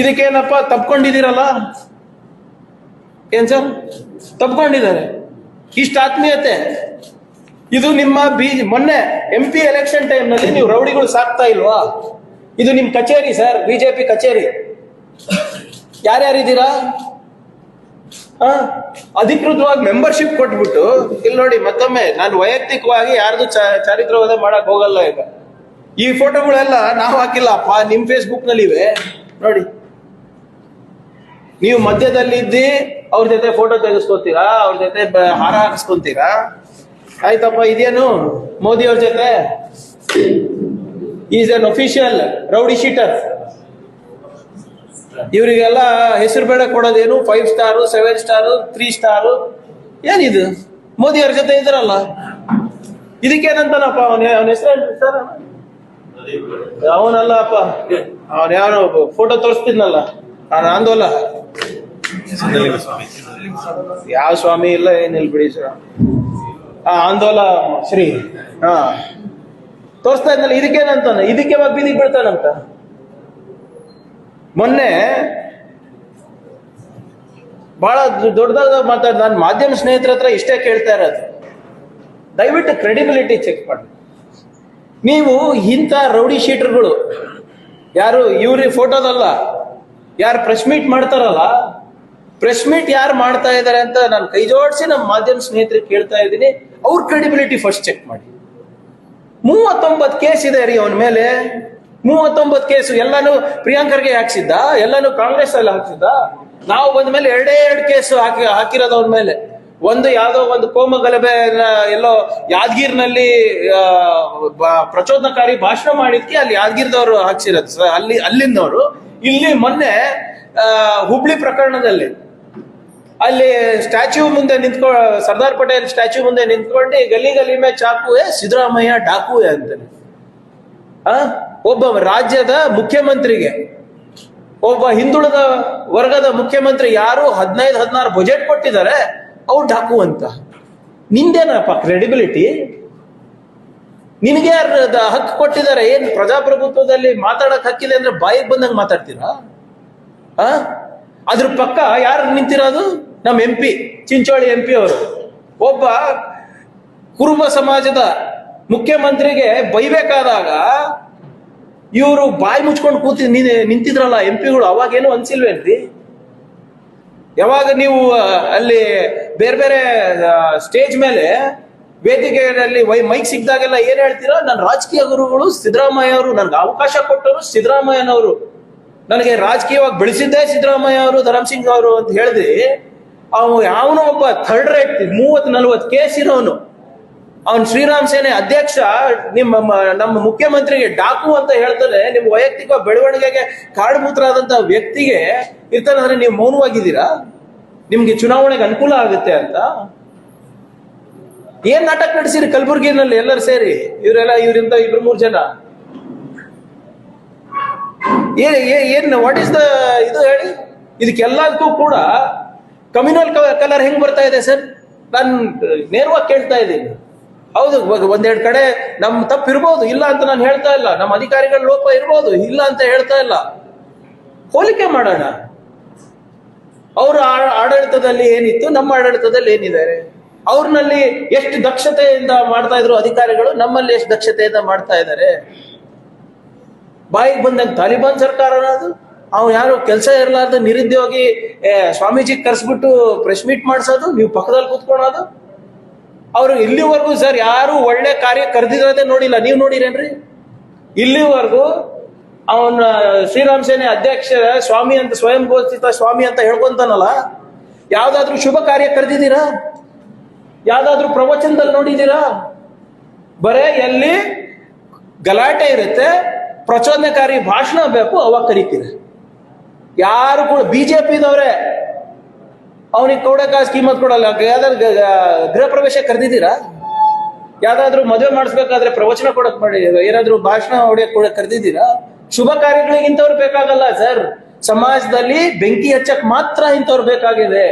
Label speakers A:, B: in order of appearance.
A: ಇದಕ್ಕೇನಪ್ಪ ತಪ್ಕೊಂಡಿದ್ದೀರಲ್ಲ? ಏನ್ ಸರ್? ತಪ್ಕೊಂಡಿದ್ದಾರೆ. ಇಷ್ಟ ಆತ್ಮೀಯತೆ. ಇದು ನಿಮ್ಮ ಬಿ, ಮೊನ್ನೆ ಎಂ ಪಿ ಎಲೆಕ್ಷನ್ ಟೈಮ್ನಲ್ಲಿ ನೀವು ರೌಡಿಗಳು ಸಾಕ್ತಾ ಇಲ್ವಾ? ಇದು ನಿಮ್ಮ ಕಚೇರಿ ಸರ್ ಬಿಜೆಪಿ ಕಚೇರಿ. ಯಾರ್ಯಾರಿದ್ದೀರಾ? ಅಧಿಕೃತವಾಗಿ ಮೆಂಬರ್ಶಿಪ್ ಕೊಟ್ಬಿಟ್ಟು ಇಲ್ಲಿ ನೋಡಿ ಮತ್ತೊಮ್ಮೆ, ನಾನು ವೈಯಕ್ತಿಕವಾಗಿ ಯಾರ್ದು ಚಾರಿತ್ರವಾದ ಮಾಡಕ್ ಹೋಗಲ್ಲ ಈಗ. ಈ ಫೋಟೋಗಳೆಲ್ಲ ನಾವು ಹಾಕಿಲ್ಲಪ್ಪ, ನಿಮ್ ಫೇಸ್ಬುಕ್ನಲ್ಲಿ ಇವೆ ನೋಡಿ. ನೀವು ಮಧ್ಯದಲ್ಲಿ ಇದ್ದಿ ಅವ್ರ ಜೊತೆ ಫೋಟೋ ತೆಗೆಸ್ಕೊತೀರಾ, ಅವ್ರ ಜೊತೆ ಹಾರ ಹಾಕಿಸ್ಕೊಂತೀರಾ? ಆಯ್ತಪ್ಪ, ಇದೇನು ಮೋದಿ ಅವ್ರ ಜೊತೆ? Is an official rowdy sheeter ಇವರಿಗೆಲ್ಲ ಹೆಸರು ಬೇಡ ಕೊಡೋದೇನು five star seven star three star ಏನಿದು? ಮೋದಿ ಅವ್ರ ಜೊತೆ ಇದ್ರಲ್ಲ. ಇದಕ್ಕೇನಂತಾನಪ್ಪ, ಅವನ ಅವನ ಹೆಸರು ಸರ್ ಅವನಲ್ಲಪ್ಪ. ಅವನ್ ಯಾರು ಫೋಟೋ ತೋರಿಸ್ತಿದ್ನಲ್ಲ, ನಾನು ಅಂದೋಲ್ಲ ಯಾವ ಸ್ವಾಮಿ ಇಲ್ಲ, ಏನಿಲ್ಲ ಬಿಡಿ ಸರ್. ಆ ಆಂದೋಲ ಶ್ರೀ. ಹಾ. ತೋರಿಸ್ತಾ ಇದ್ನಲ್ಲ, ಇದಕ್ಕೇನಂತಾನೆ? ಇದಕ್ಕೆ ಯಾವಾಗ ಬೀದಿಗೆ ಬೀಳ್ತಾನಂತ? ಮೊನ್ನೆ ಬಹಳ ದೊಡ್ಡದಾದ ಮಾತಾಡ್, ನಾನು ಮಾಧ್ಯಮ ಸ್ನೇಹಿತರ ಹತ್ರ ಇಷ್ಟೇ ಕೇಳ್ತಾ ಇರೋದು. ದಯವಿಟ್ಟು ಕ್ರೆಡಿಬಿಲಿಟಿ ಚೆಕ್ ಮಾಡಿ. ನೀವು ಇಂಥ ರೌಡಿ ಶೀಟರ್ಗಳು, ಯಾರು ಇವ್ರಿ ಫೋಟೋದಲ್ಲ, ಯಾರು ಪ್ರೆಸ್ ಮೀಟ್ ಮಾಡ್ತಾರಲ್ಲ ಪ್ರೆಸ್ ಮೀಟ್ ಯಾರು ಮಾಡ್ತಾ ಇದ್ದಾರೆ ಅಂತ ನಾನು ಕೈ ಜೋಡಿಸಿ ನಮ್ಮ ಮಾಧ್ಯಮ ಸ್ನೇಹಿತರಿಗೆ ಕೇಳ್ತಾ ಇದ್ದೀನಿ, ಅವ್ರ ಕ್ರೆಡಿಬಿಲಿಟಿ ಫಸ್ಟ್ ಚೆಕ್ ಮಾಡಿ. ಮೂವತ್ತೊಂಬತ್ತು ಕೇಸ್ ಇದೆ ರೀ ಅವನ ಮೇಲೆ. ಮೂವತ್ತೊಂಬತ್ತು ಕೇಸು ಎಲ್ಲಾನು ಪ್ರಿಯಾಂಕರ್ಗೆ ಹಾಕ್ಸಿದ್ದ? ಎಲ್ಲಾನು ಕಾಂಗ್ರೆಸ್ ಅಲ್ಲಿ ಹಾಕ್ಸಿದ್ದ? ನಾವು ಬಂದ ಮೇಲೆ ಎರಡೇ ಎರಡು ಕೇಸು ಹಾಕಿ ಹಾಕಿರೋದು ಅವನ ಮೇಲೆ. ಒಂದು ಯಾವುದೋ ಒಂದು ಕೋಮ ಗಲಭೆ ಎಲ್ಲೋ ಯಾದಗಿರ್ನಲ್ಲಿ ಪ್ರಚೋದನಕಾರಿ ಭಾಷಣ ಮಾಡಿದ್ಕೆ ಅಲ್ಲಿ ಯಾದಗಿರ್ದವ್ರು ಹಾಕ್ಸಿರೋದು. ಅಲ್ಲಿ, ಅಲ್ಲಿಂದವರು. ಇಲ್ಲಿ ಮೊನ್ನೆ ಹುಬ್ಳಿ ಪ್ರಕರಣದಲ್ಲಿ ಅಲ್ಲಿ ಸ್ಟ್ಯಾಚ್ಯೂ ಮುಂದೆ ನಿಂತ್ಕೊ, ಸರ್ದಾರ್ ಪಟೇಲ್ ಸ್ಟ್ಯಾಚ್ಯೂ ಮುಂದೆ ನಿಂತ್ಕೊಂಡು ಗಲಿ ಗಲಿ ಮೇ ಚಾಕುವೆ, ಸಿದ್ದರಾಮಯ್ಯ ಡಾಕುವೆ ಅಂತಾನೆ ಆ, ಒಬ್ಬ ರಾಜ್ಯದ ಮುಖ್ಯಮಂತ್ರಿಗೆ, ಒಬ್ಬ ಹಿಂದುಳಿದ ವರ್ಗದ ಮುಖ್ಯಮಂತ್ರಿ ಯಾರು ಹದಿನೈದು, ಹದಿನಾರು ಬಜೆಟ್ ಕೊಟ್ಟಿದ್ದಾರೆ ಅವ್ರು ಡಾಕು ಅಂತ ನಿಂದೇನಪ್ಪ ಕ್ರೆಡಿಬಿಲಿಟಿ ನಿನಗೆ ಹಕ್ಕು ಕೊಟ್ಟಿದ್ದಾರೆ? ಏನು ಪ್ರಜಾಪ್ರಭುತ್ವದಲ್ಲಿ ಮಾತಾಡಕ್ ಹಕ್ಕಿದೆ ಅಂದ್ರೆ ಬಾಯಿಗೆ ಬಂದಂಗೆ ಮಾತಾಡ್ತೀರಾ? ಆ? ಅದ್ರ ಪಕ್ಕ ಯಾರು ನಿಂತಿರೋದು? ನಮ್ಮ M P Chincholi M P ಅವರು. ಒಬ್ಬ ಕುರುಬ ಸಮಾಜದ ಮುಖ್ಯಮಂತ್ರಿಗೆ ಬೈಬೇಕಾದಾಗ ಇವರು ಬಾಯಿ ಮುಚ್ಕೊಂಡು ಕೂತಿ ನಿಂತಿದ್ರಲ್ಲ ಎಂ ಪಿಗಳು ಅವಾಗೇನು ಅನ್ಸಿಲ್ವೇನ್ರಿ? ಯಾವಾಗ ನೀವು ಅಲ್ಲಿ ಬೇರೆ ಬೇರೆ ಸ್ಟೇಜ್ ಮೇಲೆ ವೇದಿಕೆಯಲ್ಲಿ ವೈ ಮೈಕ್ ಸಿಕ್ಕಿದಾಗೆಲ್ಲ ಏನ್ ಹೇಳ್ತೀರಾ? ನನ್ನ ರಾಜಕೀಯ ಗುರುಗಳು ಸಿದ್ದರಾಮಯ್ಯ ಅವರು ನನ್ಗೆ ಅವಕಾಶ ಕೊಟ್ಟರು ಸಿದ್ದರಾಮಯ್ಯನವರು. ನನಗೆ ರಾಜಕೀಯವಾಗಿ ಬೆಳೆಸಿದ್ದೇ ಸಿದ್ದರಾಮಯ್ಯ ಅವರು ಧರಮ್ ಸಿಂಗ್ ಅವರು ಅಂತ ಹೇಳಿದ್ರಿ. ಅವನು ಯಾವನೋ ಒಬ್ಬ ಥರ್ಡ್ ರೇಟ್ ಮೂವತ್ ನಲ್ವತ್ ಕೇಸ್ ಇರೋನು. ಅವನ್ ಶ್ರೀರಾಮ್ ಸೇನೆ ಅಧ್ಯಕ್ಷ, ನಿಮ್ಮ ನಮ್ಮ ಮುಖ್ಯಮಂತ್ರಿಗೆ ಡಾಕು ಅಂತ ಹೇಳ್ತಾರೆ ನಿಮ್ಮ ವೈಯಕ್ತಿಕ ಬೆಳವಣಿಗೆಗೆ ಕಾರಣಭೂತರಾದಂತ ವ್ಯಕ್ತಿಗೆ ಇರ್ತಾನೆ ಅಂದ್ರೆ ನೀವು ಮೌನವಾಗಿದ್ದೀರಾ? ನಿಮ್ಗೆ ಚುನಾವಣೆಗೆ ಅನುಕೂಲ ಆಗುತ್ತೆ ಅಂತ. ಏನ್ ನಾಟಕ ನಡೆಸಿರಿ ಕಲಬುರಗಿನಲ್ಲಿ ಎಲ್ಲರೂ ಸೇರಿ? ಇವರೆಲ್ಲ ಇವರಿಂದ ಇಬ್ರು ಮೂರು ಜನ. ಏನ್ ವಾಟ್ ಇಸ್ ದ ಇದು ಹೇಳಿ? ಇದಕ್ಕೆಲ್ಲದಕ್ಕೂ ಕೂಡ ಕಮ್ಯುನಲ್ ಕಲರ್ ಹೆಂಗ್ ಬರ್ತಾ ಇದೆ ಸರ್? ನಾನು ನೇರವಾಗಿ ಕೇಳ್ತಾ ಇದ್ದೀನಿ. ಹೌದು ಒಂದೆರಡು ಕಡೆ ನಮ್ ತಪ್ಪು ಇರ್ಬೋದು, ಇಲ್ಲ ಅಂತ ನಾನು ಹೇಳ್ತಾ ಇಲ್ಲ. ನಮ್ಮ ಅಧಿಕಾರಿಗಳ ಲೋಪ ಇರ್ಬೋದು, ಇಲ್ಲ ಅಂತ ಹೇಳ್ತಾ ಇಲ್ಲ. ಹೋಲಿಕೆ ಮಾಡೋಣ. ಅವರ ಆಡಳಿತದಲ್ಲಿ ಏನಿತ್ತು? ನಮ್ಮ ಆಡಳಿತದಲ್ಲಿ ಏನಿದ್ದಾರೆ ಅವ್ರನಲ್ಲಿ ಎಷ್ಟು ದಕ್ಷತೆಯಿಂದ ಮಾಡ್ತಾ ಇದ್ರು ಅಧಿಕಾರಿಗಳು? ನಮ್ಮಲ್ಲಿ ಎಷ್ಟು ದಕ್ಷತೆಯಿಂದ ಮಾಡ್ತಾ ಇದ್ದಾರೆ ಬಾಯಿಗೆ ಬಂದಂಗೆ ತಾಲಿಬಾನ್ ಸರ್ಕಾರ ಅದು? ಅವ್ ಯಾರು ಕೆಲಸ ಇರಲಾರ್ದು ನಿರುದ್ಯೋಗಿ ಸ್ವಾಮೀಜಿ ಕರ್ಸ್ಬಿಟ್ಟು ಪ್ರೆಸ್ ಮೀಟ್ ಮಾಡಿಸೋದು? ನೀವು ಪಕ್ಕದಲ್ಲಿ ಕೂತ್ಕೊಳೋದು? ಅವರು ಇಲ್ಲಿವರೆಗೂ ಸರ್ ಯಾರು ಒಳ್ಳೆ ಕಾರ್ಯ ಕರೆದಿರೋದೇ ನೋಡಿಲ್ಲ. ನೀವು ನೋಡಿರೇನ್ರಿ? ಇಲ್ಲಿವರೆಗೂ ಅವನ ಶ್ರೀರಾಮ್ ಸೇನೆ ಅಧ್ಯಕ್ಷ ಸ್ವಾಮಿ ಅಂತ ಸ್ವಯಂ ಘೋಷಿತ ಸ್ವಾಮಿ ಅಂತ ಹೇಳ್ಕೊಂತಾನಲ್ಲ, ಯಾವ್ದಾದ್ರು ಶುಭ ಕಾರ್ಯ ಕರೆದಿದ್ದೀರಾ? ಯಾವ್ದಾದ್ರು ಪ್ರವಚನದಲ್ಲಿ ನೋಡಿದ್ದೀರಾ? ಬರೇ ಎಲ್ಲಿ ಗಲಾಟೆ ಇರುತ್ತೆ, ಪ್ರಚೋದನಕಾರಿ ಭಾಷಣ ಬೇಕು, ಅವಾಗ ಕರಿತೀರ. ಯಾರು ಕೂಡ, ಬಿಜೆಪಿದವ್ರೆ ಅವನಿಗೆ ಕೊಡಕ ಸ್ಕೀಮತ್ ಕೊಡಲ್ಲ. ಯಾವ್ದಾದ್ರು ಗೃಹ ಪ್ರವೇಶ ಕರೆದಿದ್ದೀರಾ? ಯಾವ್ದಾದ್ರು ಮದುವೆ ಮಾಡಿಸ್ಬೇಕಾದ್ರೆ ಪ್ರವಚನ ಕೊಡಕ್ ಮಾಡಿ, ಏನಾದ್ರು ಭಾಷಣ ಹೊಡೆಯಕ್ ಕೂಡ ಕರೆದಿದ್ದೀರಾ? ಶುಭ ಕಾರ್ಯಗಳಿಗೆ ಇಂಥವ್ರು ಬೇಕಾಗಲ್ಲ, ಸರ್. ಸಮಾಜದಲ್ಲಿ ಬೆಂಕಿ ಹಚ್ಚಕ್ ಮಾತ್ರ ಇಂಥವ್ರು ಬೇಕಾಗಿದೆ.